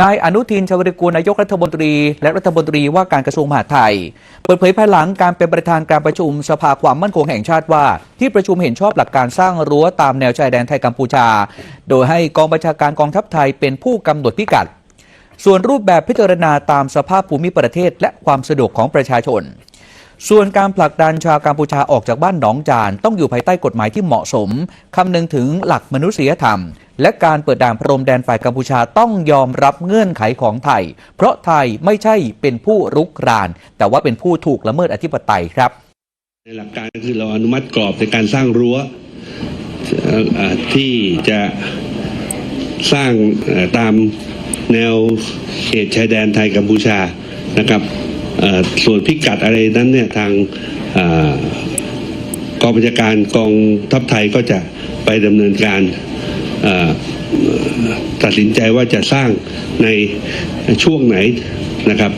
นายอนุทินชาวริกูลนายกรัฐมนตรี และรัฐมนตรีว่าการกระทรวงมหาดไทย เปิดเผยภายหลังการเป็นประธานการประชุมสภาความมั่นคงแห่งชาติว่า ที่ประชุมเห็นชอบหลักการสร้างรั้วตามแนวชายแดนไทยกัมพูชา โดยให้กองบัญชาการกองทัพไทยเป็นผู้กำหนดพิกัด ส่วนรูปแบบพิจารณาตามสภาพภูมิประเทศ และความสะดวกของประชาชน ส่วนการผลักดันชาวกัมพูชาออกจากบ้านหนองจานต้องอยู่ภายใต้กฎหมายที่เหมาะสมคำนึงถึงหลักมนุษยธรรม และการเปิดด่านพรมแดนฝ่ายกัมพูชาต้องยอมรับเงื่อนไขของไทย เพราะไทยไม่ใช่เป็นผู้รุกราน แต่ว่าเป็นผู้ถูกละเมิดอธิปไตยครับในหลักการก็คือเราอนุมัติกรอบในการสร้างรั้วที่จะสร้างตามแนวเขตชายแดนไทยกัมพูชานะครับ ส่วนพิกัดอะไรนั้นเนี่ยทางอกองบัญชาการกองทัพไทยก็จะไปดำเนินการตัดสินใจว่าจะสร้างในช่วงไหนนะครับ